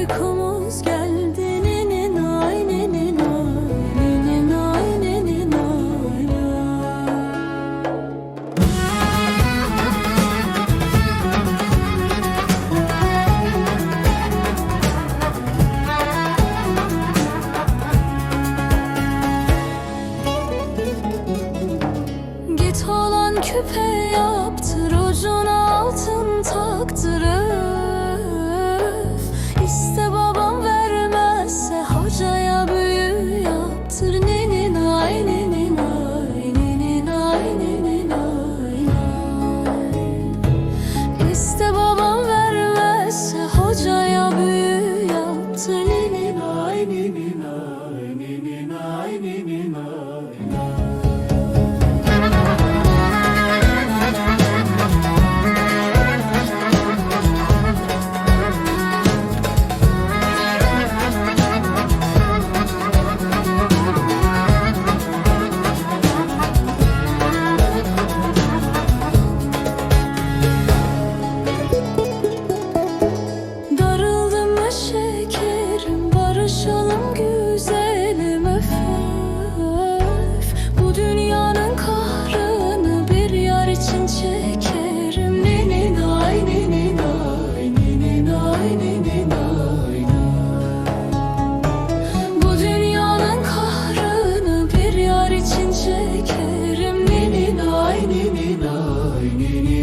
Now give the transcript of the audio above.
uykumuz geldi nene nay nene nay nene nay nene nay nay. Git olan küpe yaptır ucuna altın taktır. 你你